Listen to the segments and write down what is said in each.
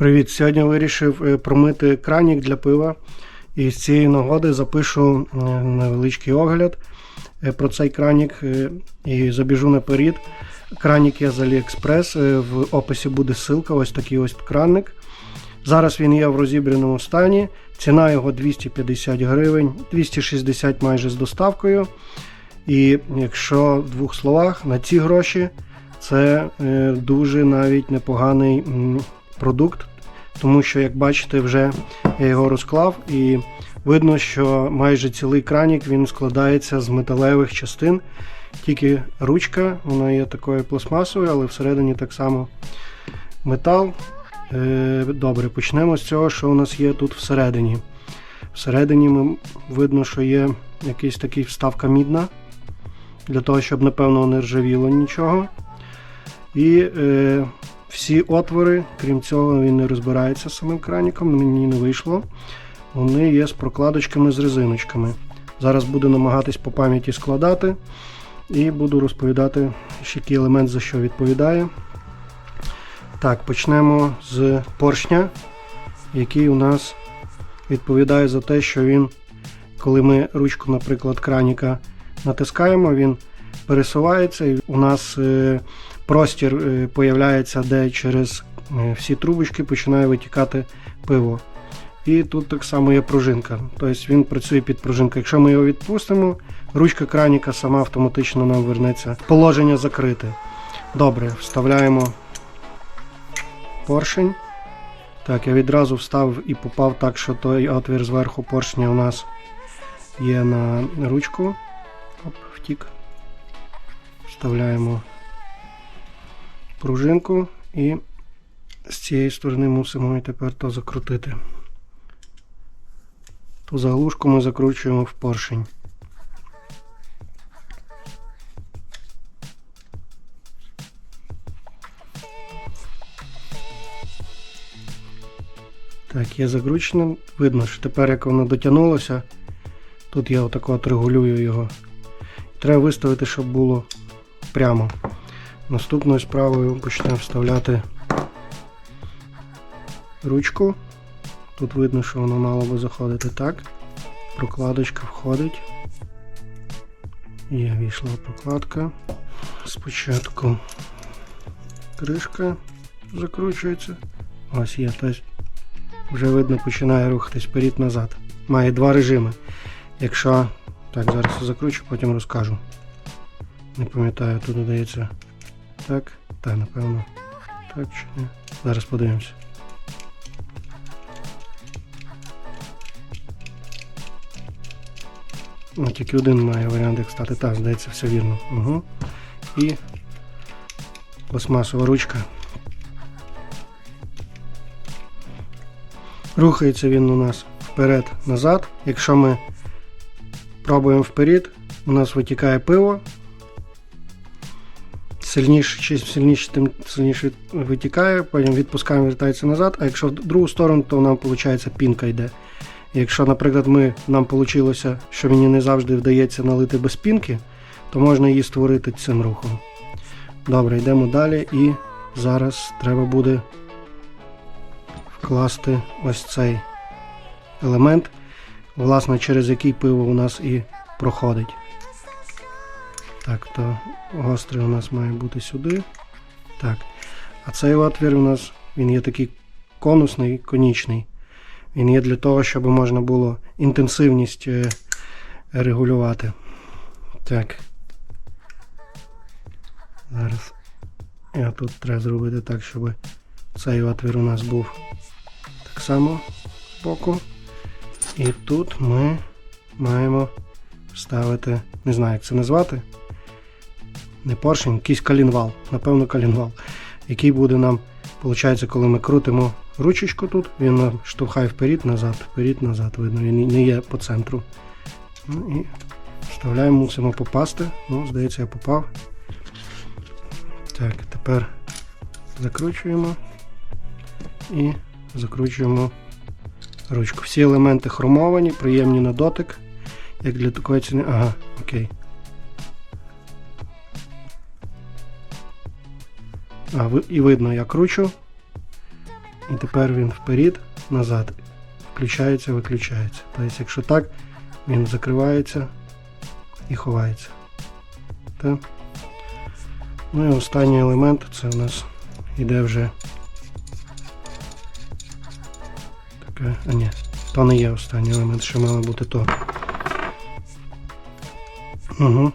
Привіт! Сьогодні вирішив е, промити кранік для пива. І з цієї нагоди запишу е, невеличкий огляд е, про цей кранік і забіжу наперед. Кранік є з AliExpress, в описі буде ссылка, ось такий ось кранник. Зараз він є в розібраному стані. Ціна його 250 гривень, 260 майже з доставкою. І якщо в двох словах, на ці гроші це дуже навіть непоганий продукт, тому що, як бачите, вже я його розклав і видно, що майже цілий кранік він складається з металевих частин. Тільки ручка, вона є такою пластмасовою, але всередині так само метал. Е, Добре, почнемо з цього, що у нас є тут всередині. Всередині ми, видно, що є якийсь такий вставка мідна, для того, щоб, напевно, не ржавіло нічого. І е, всі отвори, крім цього, він не розбирається з самим краніком, мені не вийшло. Вони є з прокладочками з резиночками. Зараз буду намагатись по пам'яті складати і буду розповідати, який елемент за що відповідає. Так, почнемо з поршня, який у нас відповідає за те, що він, коли ми ручку, наприклад, краніка натискаємо, він пересувається і у нас е, простір е, появляється, де через е, всі трубочки починає витікати пиво. І тут так само є пружинка. Тобто він працює під пружинкою. Якщо ми його відпустимо, ручка краніка сама автоматично нам вернеться. Положення закрите. Добре, вставляємо поршень. Так, я відразу встав і попав так, що той отвір зверху поршня у нас є на ручку. Оп, втік. Вставляємо пружинку і з цієї сторони мусимо і тепер то закрутити. Ту заглушку ми закручуємо в поршень. Так, є закручено. Видно, що тепер як воно дотягнулося, тут я отак от регулюю його. Треба виставити, щоб було прямо. Наступною справою почнемо вставляти ручку. Тут видно, що воно мало би заходити так. Прокладочка входить. Є війшла прокладка. Спочатку кришка закручується. Ось є. Тобто вже видно починає рухатись вперед-назад. Має два режими. Якщо. Так, зараз закручу, потім розкажу. Не пам'ятаю, тут додається так. Так, напевно. Так чи ні. Зараз подивимося. Ну, тільки один має варіант, як стати. Так, здається, все вірно. Угу. І пластмасова ручка. Рухається він у нас вперед-назад. Якщо ми пробуємо вперед, у нас витікає пиво. Сильніше, чим сильніше, тим сильніше витікає, потім відпускаємо, вертається назад, а якщо в другу сторону, то нам виходить пінка йде. Якщо, наприклад, ми, нам вийшло, що мені не завжди вдається налити без пінки, то можна її створити цим рухом. Добре, йдемо далі і зараз треба буде вкласти ось цей елемент, власне, через який пиво у нас і проходить. Так, то гострий у нас має бути сюди. Так. А цей отвір у нас він є такий конусний, конічний. Він є для того, щоб можна було інтенсивність е, регулювати. Так. Зараз. Я тут треба зробити так, щоб цей отвір у нас був так само з боку. І тут ми маємо вставити, не знаю, як це назвати. Не поршень, якийсь калінвал, напевно, калінвал, який буде нам, виходить, коли ми крутимо ручечку тут, він нам штовхає вперед, назад, вперед, назад, видно, він не є по центру. Ну і вставляємо, мусимо попасти. Ну, здається, я попав. Так, тепер закручуємо і закручуємо ручку. Всі елементи хромовані, приємні на дотик. Як для такої ціни. Ага, окей. І видно, я кручу. І тепер він вперед, назад. Включається, виключається. Тобто, якщо так, він закривається і ховається. Так? Ну і останній елемент це у нас іде вже. Таке, а ні, то не є останній елемент, ще мало бути то. Угу.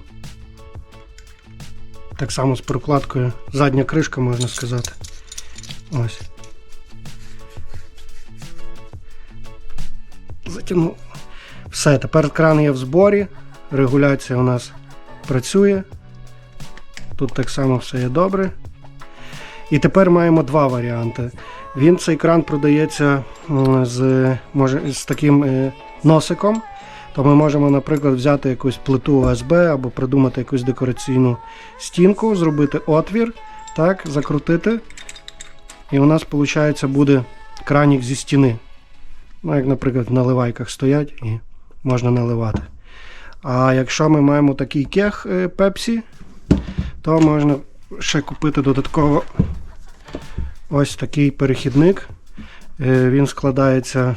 Так само з прокладкою. Задня кришка, можна сказати. Ось. Затягнув. Все, тепер кран є в зборі. Регуляція у нас працює. Тут так само все є добре. І тепер маємо два варіанти. Він цей кран продається з, може, з таким е, носиком. То ми можемо, наприклад, взяти якусь плиту ОСБ або придумати якусь декораційну стінку, зробити отвір, так, закрутити. І у нас, виходить, буде кранік зі стіни. Ну, як, наприклад, в наливайках стоять і можна наливати. А якщо ми маємо такий кех е, Pepsi, то можна ще купити додатково ось такий перехідник. Е, Він складається,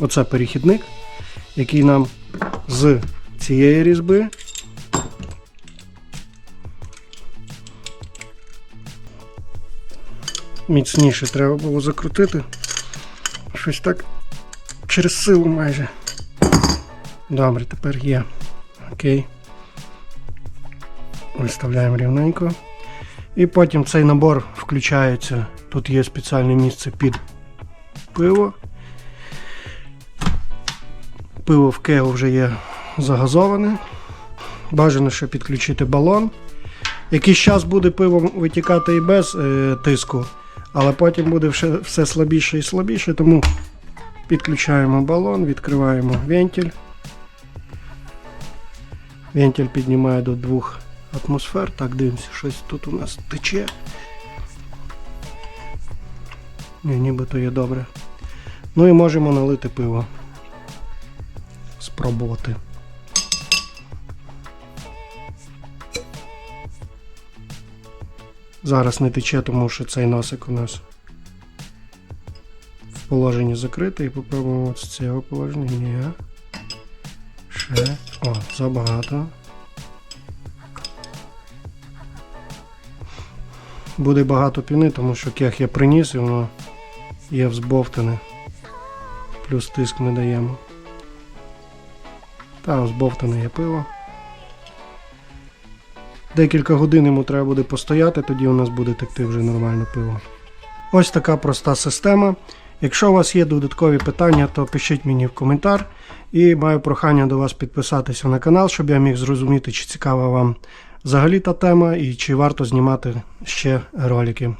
оце перехідник, який нам з цієї різьби. Міцніше треба було закрутити. Щось так через силу майже. Добре, тепер є. Окей. Виставляємо рівненько. І потім цей набор включається. Тут є спеціальне місце під пиво. Пиво в кегу вже є загазоване. Бажано ще підключити балон. Якийсь час буде пиво витікати і без е, тиску, але потім буде все, все слабіше і слабіше, тому підключаємо балон, відкриваємо вентиль. Вентиль піднімає до 2 атмосфер. Так, дивимося, щось тут у нас тече. Ні, нібито є добре. Ну і можемо налити пиво. Спробувати. Зараз не тече, тому що цей носик у нас в положенні закритий. Попробуємо з цього положення. Ні. Ще. О, забагато. Буде багато піни, тому що кех я приніс і воно є взбовтане. Плюс тиск ми даємо. Та взбовтане є пиво. Декілька годин йому треба буде постояти, тоді у нас буде текти вже нормально пиво. Ось така проста система. Якщо у вас є додаткові питання, то пишіть мені в коментар. І маю прохання до вас підписатися на канал, щоб я міг зрозуміти, чи цікава вам взагалі та тема і чи варто знімати ще ролики.